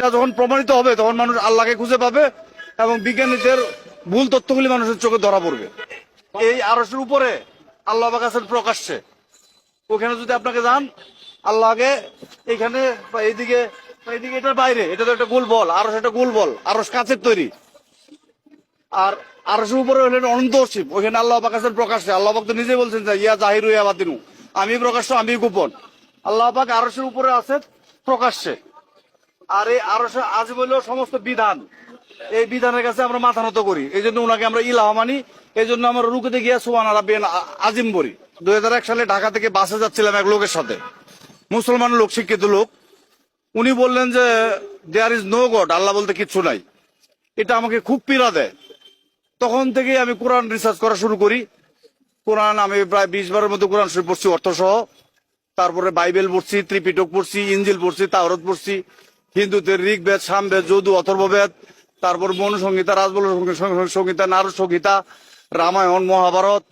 এটা যখন প্রমাণিত হবে, তখন মানুষ আল্লাহকে খুঁজে পাবে এবং বিজ্ঞানীদের ভুল তথ্যগুলি মানুষের চোখে ধরা পড়বে। এই আরসের উপরে আল্লাহ আছেন প্রকাশ্যে। ওখানে যদি আপনাকে যান, আল্লাহকে এখানে বা এইদিকে এইদিকে এটার বাইরে, এটা তো একটা গোল বল, আরস একটা গোল বল, আরস কাচের তৈরি। আর আরসের উপরে হলেন অনন্ত অসীম ওখানে আল্লাহ আছেন প্রকাশ্যে। আল্লাহ তো নিজে বলছেন যে, ইয়া জাহির ইয়া বাতিনু। আমি প্রকাশ্য আমি গোপন। আল্লাহ পাক আরসের উপরে আছে প্রকাশ্যে। আর এই আরসে আজ বলেও সমস্ত বিধান। এই বিধানের কাছে আমরা মাথা নত করি। এই জন্য ওনাকে আমরা ইলাহ মানি। এই জন্য আমরা রুকুতে গিয়ে সোহান আরাবিয়ান আজিম বলি দুই সালে ঢাকা থেকে বাসে যাচ্ছিলাম এক লোকের সাথে। মুসলমান লোক, শিক্ষিত লোক। উনি বললেন যে there is no God Allah বলতে কিচ্ছু নাই। এটা আমাকে খুব পীড়া দেয়। তখন থেকেই আমি কোরআন রিসার্চ করা শুরু করি। কোরআন আমি প্রায় বিশ বারের মতো কোরআন শরীফ পড়ছি অর্থ সহ তারপরে বাইবেল পড়ছি, ত্রিপিটক পড়ছি, ইঞ্জিল পড়ছি, তাওরত পড়ছি। হিন্দুদের ঋগ্বেদ, সামবেদ, যদু, অথর্ববেদ, তারপর মনুসংহিতা রাজবল সংহিতা নারদ সংহিতা রামায়ণ, মহাভারত,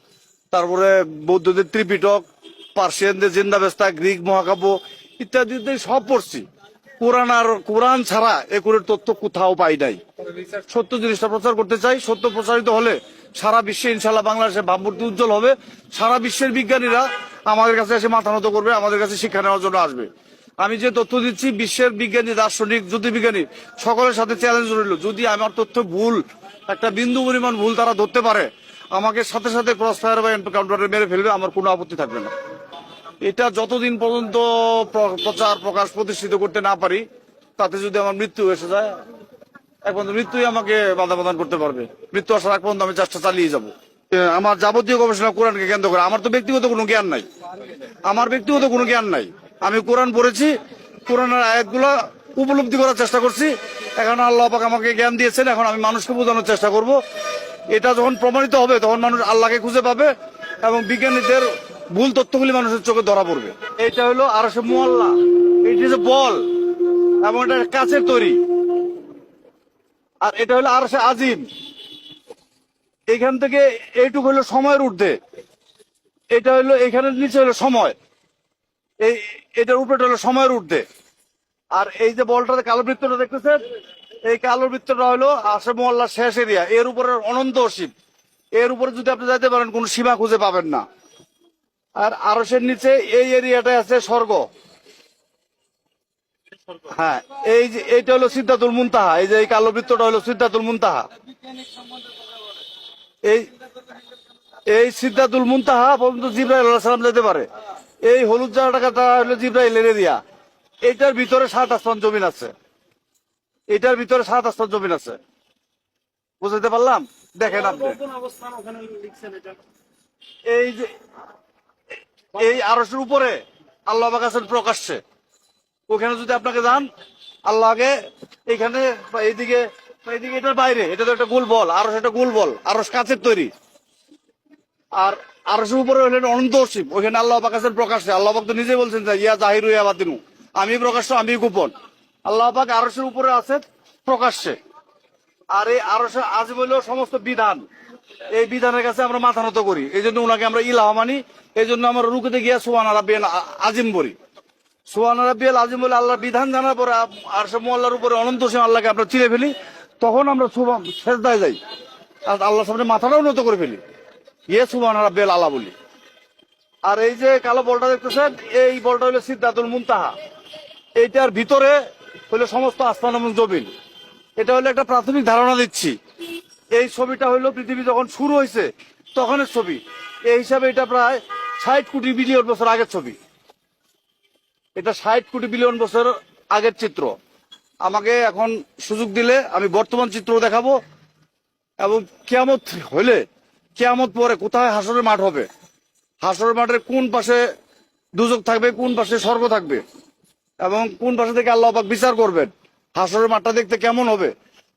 তারপরে বৌদ্ধদের ত্রিপিটক, পার্সিয়ানদের জিন্দাবেস্তা, গ্রিক মহাকাব্য ইত্যাদি সব পড়ছি। কোরআন আর, কোরআন ছাড়া এ করে তথ্য কোথাও পাই নাই। সত্য জিনিসটা প্রচার করতে চাই। সত্য প্রচারিত হলে সারা বিশ্বে ইনশাল্লাহ বাংলাদেশে ভাবমূর্তি উজ্জ্বল হবে। সারা বিশ্বের বিজ্ঞানীরা আমাদের কাছে এসে মাথা নত করবে, আমাদের কাছে শিক্ষা নেওয়ার জন্য আসবে। আমি যে তথ্য দিচ্ছি, বিশ্বের বিজ্ঞানী, দার্শনিক, জ্যোতির্বিজ্ঞানী, সকলের সাথে চ্যালেঞ্জ রইল। যদি আমার তথ্য ভুল, একটা বিন্দু পরিমাণ ভুল তারা ধরতে পারে, আমাকে সাথে সাথে ক্রস ফায়ার বা কাউন্টারে মেরে ফেলবে, আমার কোনো আপত্তি থাকবে না। এটা যতদিন পর্যন্ত প্রচার প্রকাশ প্রতিষ্ঠিত করতে না পারি, তাতে যদি আমার মৃত্যু এসে যায় একমাত্র মৃত্যুই আমাকে বাধা প্রদান করতে পারবে। মৃত্যু আসার আগ পর্যন্ত আমি চেষ্টা চালিয়ে যাব। আমার যাবতীয় গবেষণা কোরআনকে কেন্দ্র করে। আমার তো ব্যক্তিগত কোনো জ্ঞান নাই। আমার ব্যক্তিগত কোনো জ্ঞান নাই। আমি কোরআন পড়েছি, কোরআনের আয়াতগুলো উপলব্ধি করার চেষ্টা করছি। এখন আল্লাহ পাক আমাকে জ্ঞান দিয়েছেন, এখন আমি মানুষকে বোঝানোর চেষ্টা করব। এটা যখন প্রমাণিত হবে, তখন মানুষ আল্লাহকে খুঁজে পাবে এবং বিজ্ঞানীদের ভুল তথ্যগুলি মানুষের চোখে ধরা পড়বে। এটা হলো আরশে মোয়াল্লা এটি হচ্ছে বল এবং এটা কাছের তৈরি। আর এটা হলো আরশে আজিম। এখান থেকে এইটুকু হলো সময়ের ঊর্ধ্বে। এটা হলো, এখানের নিচে হলো সময়। এই, এটার উপরে হলো সময়ের ঊর্ধ্বে। আর এই যে বলটা কালো বৃত্তটা দেখতেছেন? এই কালো বৃত্তটা হলো আশে মোয়াল্লার শেষ এরিয়া। এর উপরে অনন্ত অসীম। এর উপরে যদি আপনি যাইতে পারেন, কোনো সীমা খুঁজে পাবেন না। আর আরসের নিচে এই এরিয়াটা আছে স্বর্গ। হ্যাঁ এই যে, এইটা হলো সিদ্ধাতুল মুনতাহা। এই যে, এই কালো বৃত্তটা হলো সিদ্ধাতুল মুনতাহা। এই এই সিদ্ধাতুল মুনতাহা পর্যন্ত জিব্রাইল আলাইহিস সালাম যেতে পারে। এই হলুদ জায়গাটা হলো জিব্রাইলের এরিয়া এটার ভিতরে সাত আসমান জমিন আছে। এটার ভিতরে সাত আসমান জমিন আছে। বুঝতে পারলাম? দেখেন আপনি। এই যে, এই আরসের উপরে আল্লাহ আছেন প্রকাশ্যে। ওখানে যদি আপনাকে যান আল্লাহকে এখানে বা এইদিকে এইদিকে এটার বাইরে। এটা তো একটা গোল বল। আরস একটা গোল বল। আরস কাচের তৈরি। আর আরসের উপরে হলেন অনন্ত অসীম। ওখানে আল্লাহ পাক আছেন প্রকাশ্যে, আল্লাহ পাক তো নিজে বলছেন যে, ইয়া জাহির ইয়া বাতিনু আমি প্রকাশ্য, আমি গোপন। আল্লাহ পাক আরসের উপরে আছেন প্রকাশ্যে। আর এই আরসে আজ বলেও সমস্ত বিধান। এই বিধানের কাছে আমরা মাথা নত করি। এই জন্য ওনাকে আমরা ইলাহ মানি। এই জন্য আমরা রুকুতে গিয়া সোহান আরাবিয়ান আজিম বলি। সোহান আরাবিয়াল আজিম বলে আল্লাহর বিধান জানার পরে আর সে মোল্লার উপরে অনন্ত সীম আল্লাহকে আমরা চিনে ফেলি। তখন আমরা সুবাম শেষদায় যাই। আর আল্লাহ সামনে মাথাটাও নত করে ফেলি। ইয়ে সুবান আরাবিয়াল আল্লাহ, বলি আর এই যে কালো বলটা দেখতেছেন, এই বলটা হলো সিদ্ধাতুল মুনতাহা। এইটার ভিতরে হলো সমস্ত আসমান এবং জমিন। এটা হলো একটা প্রাথমিক ধারণা দিচ্ছি। এই ছবিটা হলো পৃথিবী যখন শুরু হয়েছে, তখনের ছবি। এই হিসাবে এটা প্রায় ষাট কোটি বিলিয়ন বছর আগের ছবি। এটা ষাট কোটি বিলিয়ন বছর আগের চিত্র। আমাকে এখন সুযোগ দিলে আমি বর্তমান চিত্র দেখাবো এবং কেয়ামত হলে কেয়ামত পরে কোথায় হাসরের মাঠ হবে? হাসরের মাঠের কোন পাশে দুজক থাকবে, কোন পাশে স্বর্গ থাকবে? এবং কোন পাশে থেকে আল্লাহ পাক বিচার করবেন? হাসরের মাঠটা দেখতে কেমন হবে?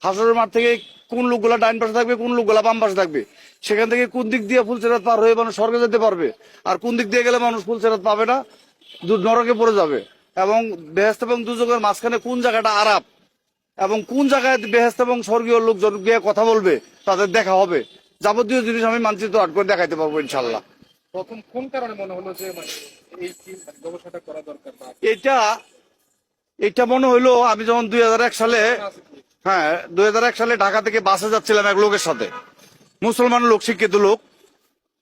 হাসরের মাঠ থেকে কোন লোকগুলা ডাইন পাশে থাকবে, কোন লোকগুলা বাম পাশে থাকবে? সেখান থেকে কোন দিক দিয়ে ফুলচেরাত পার হয়ে মানুষ স্বর্গে যেতে পারবে? আর কোন দিক দিয়ে গেলে মানুষ ফুলচেরাত পাবে না? নরকে পড়ে যাবে। এবং বেহেস্ত এবং দুজকের মাঝখানে কোন জায়গাটা আরাপ এবং কোন জায়গায় বেহেস্ত এবং স্বর্গীয় লোকজন গিয়ে কথা বলবে? তাদের দেখা হবে। যাবতীয় জিনিস আমি মানচিত্র আট করে দেখাইতে পারব ইনশাল্লাহ প্রথম কোন কারণে মনে হলো যে মানে এই মানে করা দরকার এটা এটা মনে হইল আমি যখন দুই হাজার এক সালে হ্যাঁ দুই হাজার এক সালে ঢাকা থেকে বাসে যাচ্ছিলাম এক লোকের সাথে। মুসলমান লোক শিক্ষিত লোক।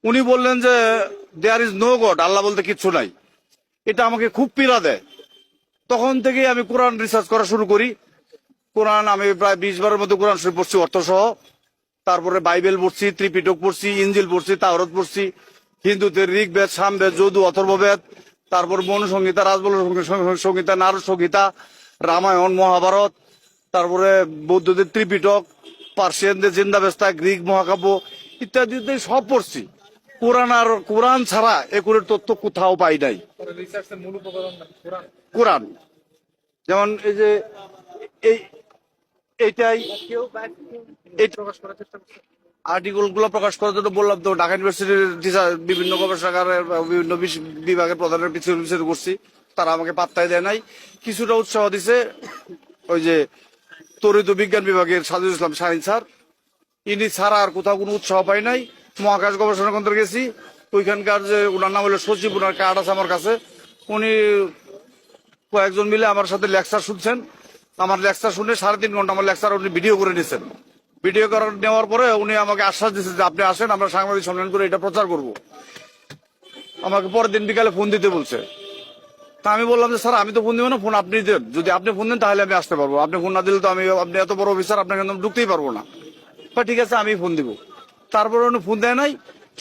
উনি বললেন যে there is no God Allah বলতে কিচ্ছু নাই। এটা আমাকে খুব পীড়া দেয়। তখন থেকে আমি কোরআন রিসার্চ করা শুরু করি। কোরআন আমি প্রায় বিশ বারের মধ্যে কোরআন শরীফ পড়ছি অর্থ সহ তারপরে বাইবেল পড়ছি ত্রিপিটক পড়ছি ইঞ্জিল পড়ছি তাওরত পড়ছি হিন্দুদের ঋগ্বেদ সামবেদ যদু অথর্ববেদ তারপর মনুসংহিতা রাজবল সংহিতা নারদ সংহিতা রামায়ণ মহাভারত তারপরে বৌদ্ধদের ত্রিপিটক পার্সিয়ানদের জিন্দাবেস্তা গ্রিক মহাকাব্য ইত্যাদি ইত্যাদি সব পড়ছি। কোরআন আর কোরআন ছাড়া একুরের তথ্য কোথাও পাই নাই। কোরআন। যেমন এই যে এই করছে। আর্টিকেলগুলো প্রকাশ করার জন্য বললাম তো ঢাকা ইউনিভার্সিটির টিচার বিভিন্ন গবেষণাগারের বিভিন্ন বিভাগের প্রধানের পিছনে পিছনে করছি তারা আমাকে পাত্তাই দেয় নাই। কিছুটা উৎসাহ দিছে ওই যে তরিত বিজ্ঞান বিভাগের সাজুল ইসলাম শাহিন স্যার। ইনি ছাড়া আর কোথাও কোনো উৎসাহ পাই নাই। মহাকাশ গবেষণা কেন্দ্রে গেছি। ওইখানকার যে ওনার নাম হলো সচিব ওনার কার্ড আছে আমার কাছে। উনি কয়েকজন মিলে আমার সাথে লেকচার শুনছেন। আমার লেকচার শুনে সাড়ে তিন ঘণ্টা আমার লেকচার উনি ভিডিও করে নিছেন। ভিডিও করে নেওয়ার পরে উনি আমাকে আশ্বাস দিচ্ছেন যে আপনি আসেন, আমরা সাংবাদিক সম্মেলন করে এটা প্রচার করব। আমাকে পরের দিন বিকালে ফোন দিতে বলছে। তা আমি বললাম যে, স্যার, আমি তো ফোন দিব না ফোন আপনি দেন। যদি আপনি ফোন দেন, তাহলে আমি আসতে পারব। আপনি ফোন না দিলে তো আমি, আপনি এত বড় অফিসার আপনাকে আমি ঢুকতেই পারব না। বা ঠিক আছে, আমি ফোন দিব। তারপরে উনি ফোন দেয় নাই।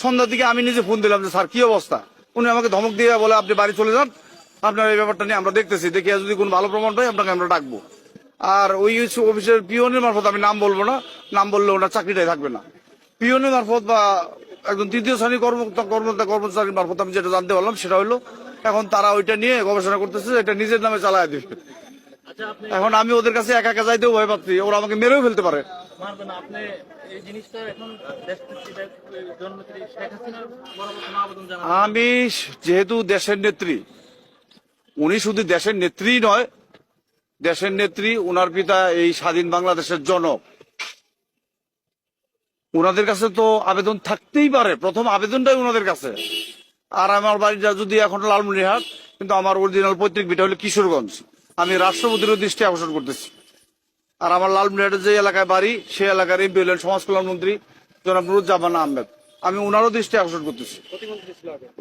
সন্ধ্যার দিকে আমি নিজে ফোন দিলাম যে, স্যার, কি অবস্থা? উনি আমাকে ধমক দিয়ে বলে, আপনি বাড়ি চলে যান। আপনার এই ব্যাপারটা নিয়ে আমরা দেখতেছি। দেখি যদি কোনো ভালো প্রমাণ পাই, আপনাকে আমরা ডাকবো। আর ওই অফিসের পিওনের মারফত আমি নাম বলব না নাম বললে ওনার চাকরিটাই থাকবে না। পিওনের মারফত বা একজন তৃতীয় শ্রেণি কর্ম কর্মকর্তা কর্মচারীর মারফত আমি যেটা জানতে পারলাম সেটা হলো এখন তারা ওইটা নিয়ে গবেষণা করতেছে এটা নিজের নামে চালায় দিবে। আচ্ছা এখন আমি ওদের কাছে একা একা যাইতেও ভয় পাচ্ছি ওরা আমাকে মেরেও ফেলতে পারে। আমি যেহেতু দেশের নেত্রী উনি শুধু দেশের নেত্রী নয় দেশের নেত্রী, উনার পিতা এই স্বাধীন বাংলাদেশের জনক। উনাদের কাছে তো আবেদন থাকতেই পারে, প্রথম আবেদনটাই উনাদের কাছে। আর আমার বাড়িটা যদি এখন লালমনিরহাট, কিন্তু আমার অরিজিনাল পৈতৃক বিটা হলো কিশোরগঞ্জ। আমি রাষ্ট্রপতির দৃষ্টি আকর্ষণ করতেছি। আর আমার লালমনিরহাটের যে এলাকায় বাড়ি সেই এলাকার এমপি হলেন সমাজ কল্যাণ মন্ত্রী জনাব নুরুজ্জামান আহমেদ। আমি উনারও দৃষ্টি আকর্ষণ করতেছি।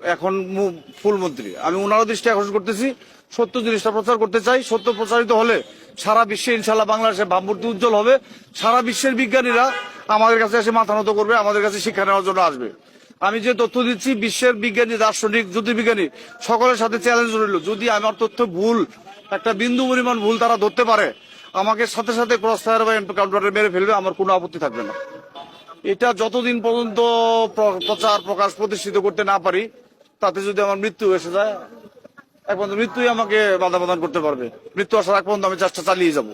এখন মু- ফুল মন্ত্রী। আমি ওনারও দৃষ্টি আকর্ষণ করতেছি, সত্য জিনিসটা প্রচার করতে চাই। সত্য প্রচারিত হলে সারা বিশ্বে ইনশাল্লাহ বাংলাদেশে ভাবমূর্তি উজ্জ্বল হবে। সারা বিশ্বের বিজ্ঞানীরা আমাদের কাছে এসে মাথা নত করবে, আমাদের কাছে শিক্ষা নেওয়ার জন্য আসবে। আমি যে তথ্য দিচ্ছি, বিশ্বের বিজ্ঞানী, দার্শনিক জ্যোতির্বিজ্ঞানী সকলের সাথে চ্যালেঞ্জ রইল যদি আমার তথ্য ভুল, একটা বিন্দু পরিমাণ ভুল তারা ধরতে পারে, আমাকে সাথে সাথে ক্রস ফায়ার বা এনকাউন্টারে মেরে ফেলবে, আমার কোনো আপত্তি থাকবে না। এটা যতদিন পর্যন্ত প্র- প্রচার প্রকাশ প্রতিষ্ঠিত করতে না পারি, তাতে যদি আমার মৃত্যু এসে যায়, এক পর্যন্ত মৃত্যুই আমাকে বাধা প্রদান করতে পারবে। মৃত্যু আসার এক পর্যন্ত আমি চেষ্টা চালিয়ে যাব।